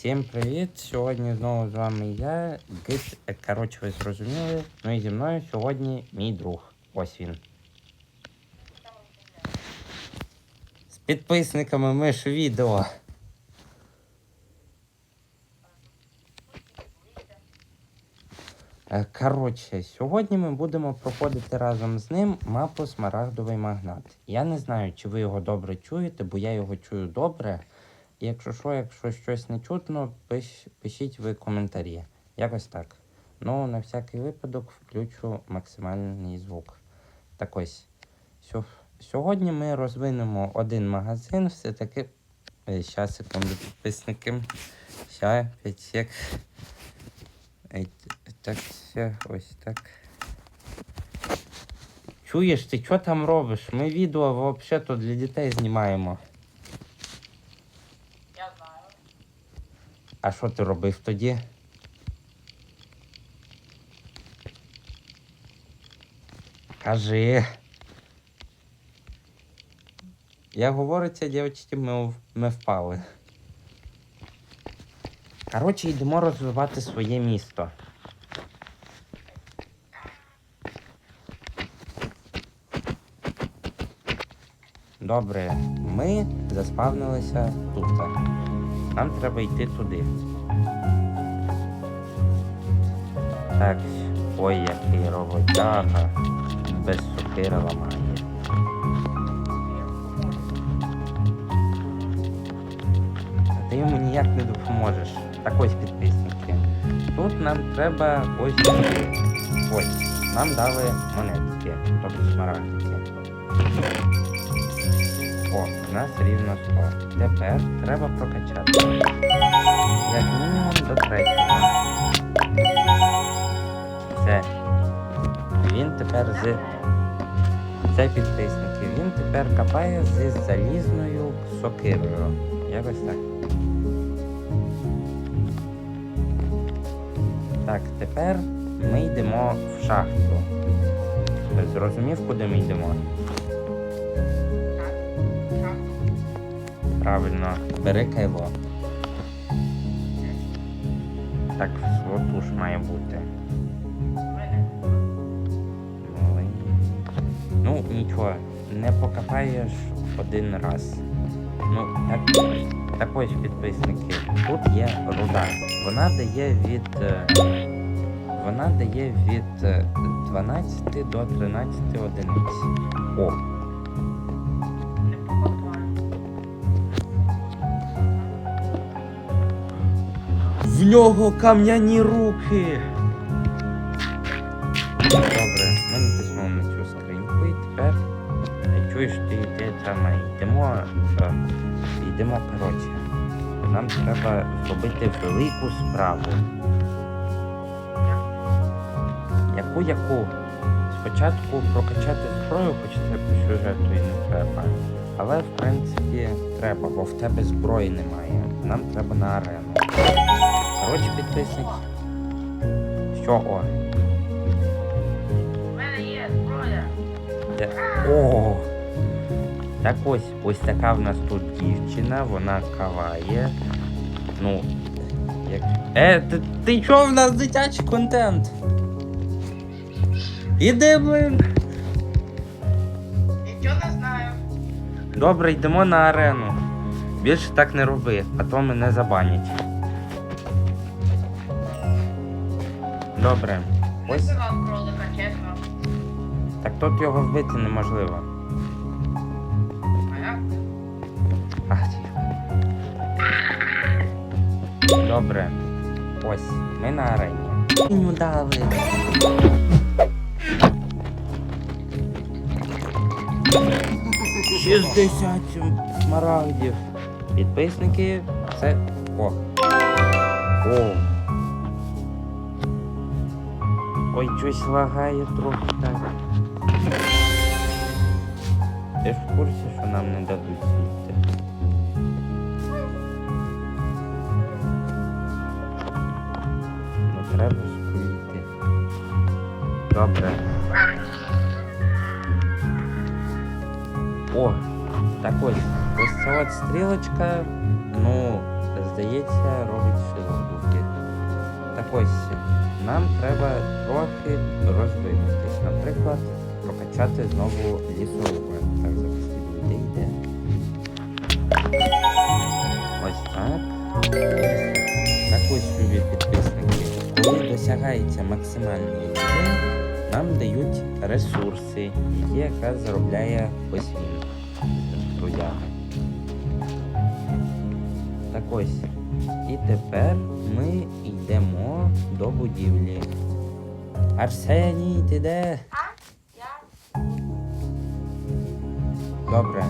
Всім привіт! Сьогодні знову з вами я, Гит. Е, Коротше, ви зрозуміли. Ну і зі мною сьогодні мій друг. Ось він. З підписниками ми відео. Е, Коротше, сьогодні ми будемо проходити разом з ним мапу Смарагдовий магнат. Я не знаю, чи ви його добре чуєте, бо я його чую добре. Якщо що, якщо щось не чутно, пиш, пишіть ви коментарі. Якось так. Ну, на всякий випадок включу максимальний звук. Так ось. Сьогодні ми розвинемо один магазин, все-таки. Зараз, секунду, підписники. Ща, 5 сек. Так, все, ось так. Чуєш, ти що там робиш? Ми відео взагалі то для дітей знімаємо. Я знаю. А що ти робив тоді? Кажи. Я говорю це, дівчатки, ми, ми впали. Коротше, йдемо розвивати своє місто. Добре, ми заспавнилися тут. Нам треба йти туди. Так, ой, який роботяга. Без сокири ламає. А ти йому ніяк не допоможеш. Так ось підписники. Тут нам треба ось. Ось. Нам дали монетки, тобто смарагдики. О, у нас рівно 100. Тепер треба прокачати. Як мінімум до третього. Все. Він тепер з. Це підписники. Він тепер копає з залізною сокирою. Якось так. Так, тепер ми йдемо в шахту. Зрозумів, куди ми йдемо? Правильно, бери кайло. Так, слоту ж має бути. Ну, нічого, не покопаєш один раз. Ну, так, так ось підписники. Тут є руда. Вона дає від. е, Вона дає від е, 12 до 13 одиниць. О, В нього кам'яні руки. Добре, ми натиснув на цю скриньку і тепер е, чуєш, ти йде там йдемо. е, Йдемо, коротше. Нам треба зробити велику справу. Яку яку? Спочатку прокачати зброю, хоч це по сюжету і не треба. Але в принципі треба, бо в тебе зброї немає. Нам треба на арену. Коротше, підписник. Що о? У мене є зброя. Де? О! Так ось, ось така в нас тут дівчина, вона каває. Ну. Як... Е, ти, ти чо в нас дитячий контент? Іди, блин! Нічого не знаю. Добре, йдемо на арену. Більше так не роби, а то мене забанять. Добре. Ось Вибивав кролика, чесно. так тут його вбити неможливо. А як? А, тихо. Добре. Ось, ми на арені. Йому дали. Шістдесят смарагдів. Підписники. Це. О. О. Ой, щось лагає трохи так. Ти ж в курсі, що нам не дадуть звідти? Ну треба ж прийти. Добре. О, так ось. Ось ця от стрілочка, ну, здається, робить Ось, нам треба трохи розвинутись. Наприклад, прокачати знову лісорубу. Так, зараз піду, йде. Ось так. Так ось, любі підписники. Коли досягається максимальний рівень, нам дають ресурси, які якраз заробляє ось він. Трудяга. Так ось. І тепер ми йдемо до будівлі. Арсеній, ти де? Я? Добре.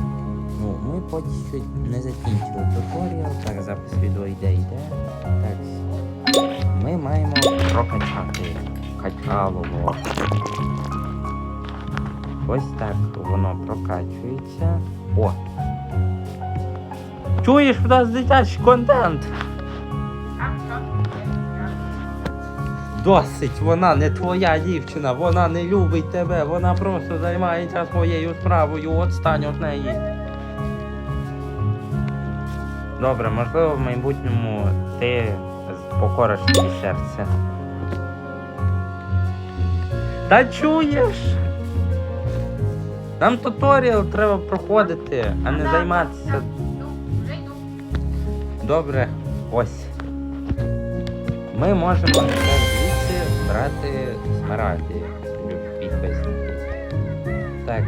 Ну, ми поки що не закінчили туторіал. Так, запис відео йде, йде. Так. Ми маємо прокачати качалово. Ось так воно прокачується. О! Чуєш, у нас дитячий контент! Досить, вона не твоя дівчина, вона не любить тебе, вона просто займається своєю справою, отстань від неї. Добре, можливо, в майбутньому ти покориш її серце. Та чуєш? Нам туторіал треба проходити, а не займатися. Добре, ось. Ми можемо брати смарагди, любі підписники. Так.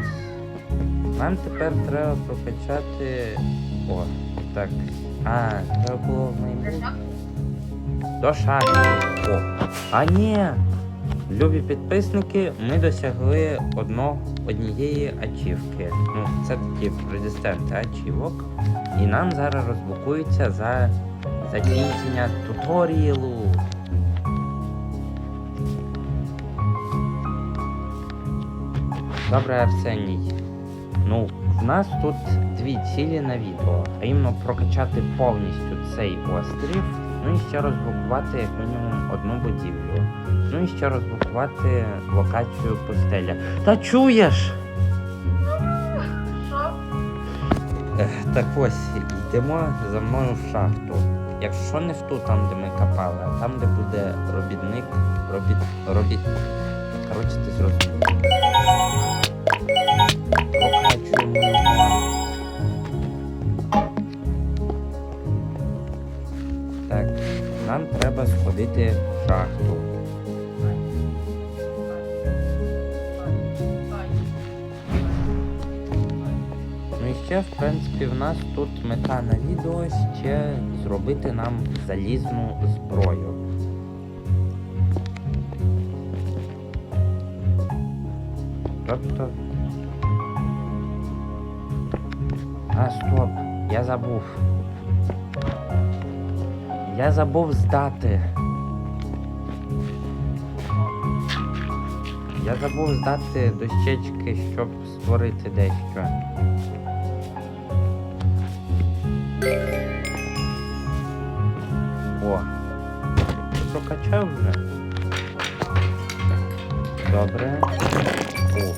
Нам тепер треба прокачати. О, так. А, треба було в майбутньому. До шахти. О. А ні. Любі підписники, ми досягли одно, однієї ачівки. Ну, це такі резистенти ачівок. І нам зараз розблокується за закінчення туторіалу. Добре, Арсеній. Ну, в нас тут дві цілі на відео, а іменно прокачати повністю цей острів, ну і ще розблокувати як мінімум одну будівлю. Ну і ще розблокувати локацію пустеля. Та чуєш? Що? Так ось, йдемо за мною в шахту. Якщо не в ту, там, де ми копали, а там, де буде робітник, робіт, робіт. Коротше, ти зрозумів. Треба сходити в шахту. Ну і ще, в принципі, в нас тут мета на відео ще зробити нам залізну зброю. Тобто. А, стоп, я забув. Я забув здати. Я забув здати дощечки, щоб створити дещо. О, прокачав вже? Добре. О.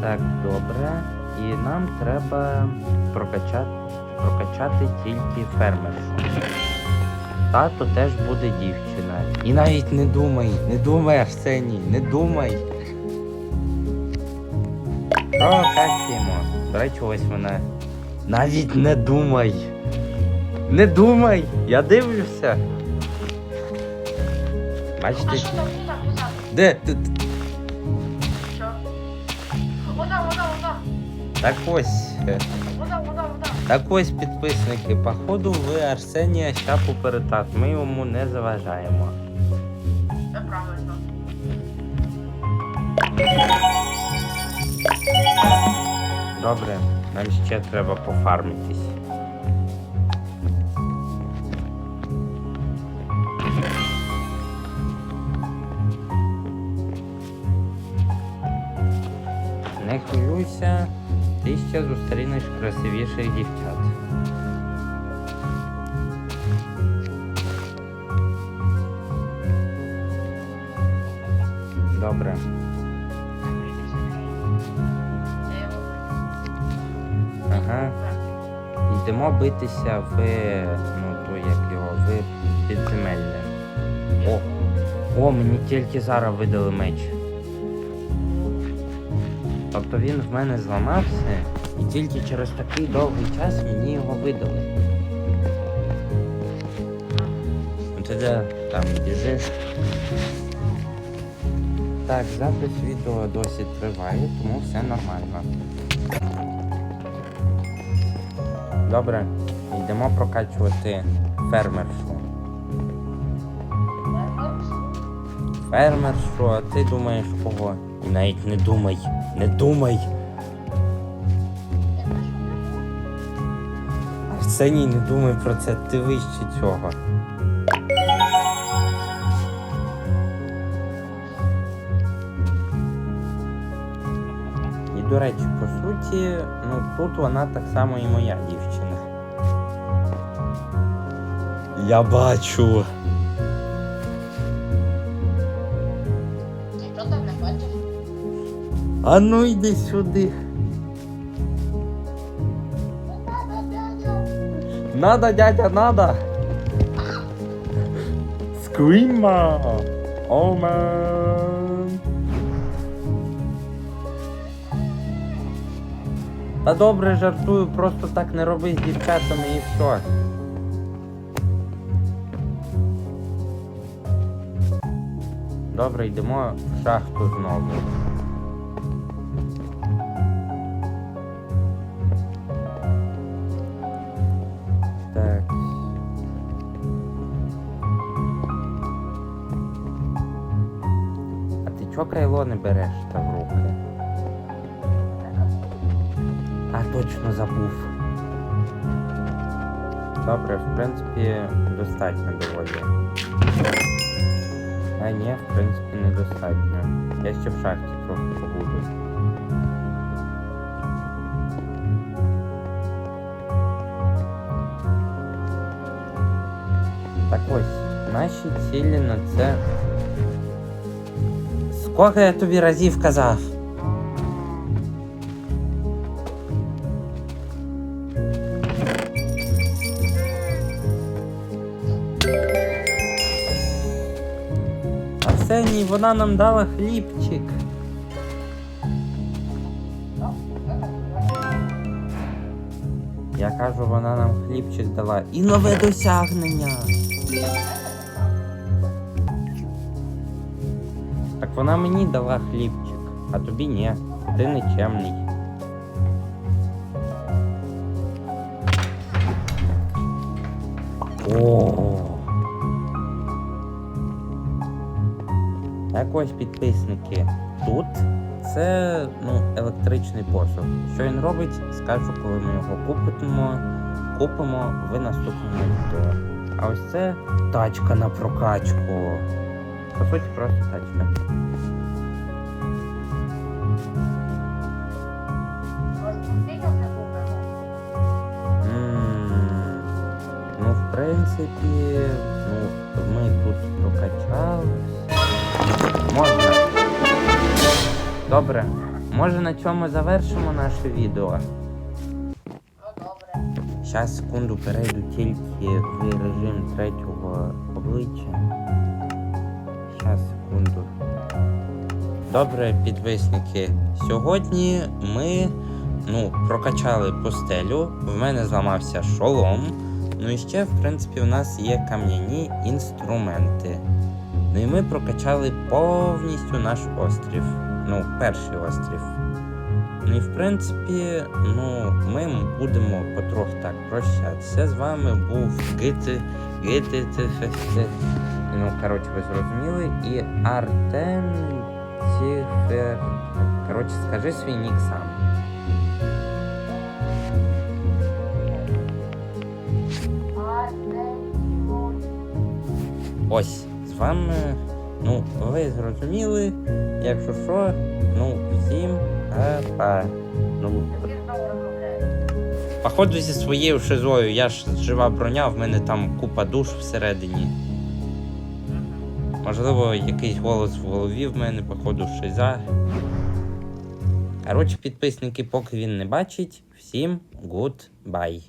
Так, добре. І нам треба прокачати, прокачати тільки фермершу. Тато теж буде дівчина. І навіть не думай, не думай, Арсеній, не думай. Прокачуємо. До речі, ось вона. Навіть не думай. Не думай, я дивлюся. Бачите, А що там, що там, що там? де? Т- т- Що? Вода, вода, вода. Так ось. е. Так ось підписники. Походу ви Арсенія щапу перетат. Ми йому не заважаємо. Це правильно. Добре, нам ще треба пофармитись. Не хвилюйся, ти ще зустрінеш красивіших дівчат. Добре. Ага. Йдемо битися в ну то як його в підземелля. О, о, мені тільки зараз видали меч. Тобто він в мене зламався, і тільки через такий довгий час мені його видали. Ну ти де там біжиш? Так, запис відео досі триває, тому все нормально. Добре, йдемо прокачувати фермершу. Фермершу, а ти думаєш кого? Навіть не думай, не думай. Арсеній, не думай про це, ти вище цього. І до речі, по суті, ну тут вона так само і моя дівчина. Я бачу. А ну йди сюди. Надо, дядя, надо. Скріма. О. Та добре жартую, просто так не роби з дівчатами і все. Добре, йдемо в шахту знову. Так. А ти чого крайло не береш та в руки? А, точно забув. Добре, в принципі, достатньо доволі. А ні, в принципі, недостатньо. Я ще в шахті трохи Так ось, наші цілі на це. Скільки я тобі разів казав? Арсеній, вона нам дала хлібчик. Я кажу, вона нам хлібчик дала. І нове досягнення. Так вона мені дала хлібчик, а тобі ні. Ти нечемний. О. Так ось підписники. Тут це ну, електричний посуд. Що він робить, скажу, коли ми його купимо, купимо в наступному відео. А ось це тачка на прокачку. По суті, просто тачка. Ну, в принципі, ну, ми тут прокачали. Можна. Добре. Може на цьому завершимо наше відео. Щас секунду перейду тільки в режим третього обличчя. Щас секунду. Добре, підписники. Сьогодні ми ну, прокачали постелю. В мене зламався шолом. Ну і ще, в принципі, у нас є кам'яні інструменти. Ну і ми прокачали повністю наш острів. Ну, перший острів. Ну і в принципі, ну, ми будемо потроху так прощатися. З вами був Гити, Гити. Ну, коротше, ви зрозуміли. І Артем Тіфер. Коротше, скажи свій нік сам. Ось, з вами, ну, ви зрозуміли. Якщо що, ну, всім па-па. Ну. Походу зі своєю шизою, я ж жива броня, в мене там купа душ всередині. Можливо, якийсь голос в голові в мене, походу, шиза. Коротше, підписники, поки він не бачить, всім goodbye.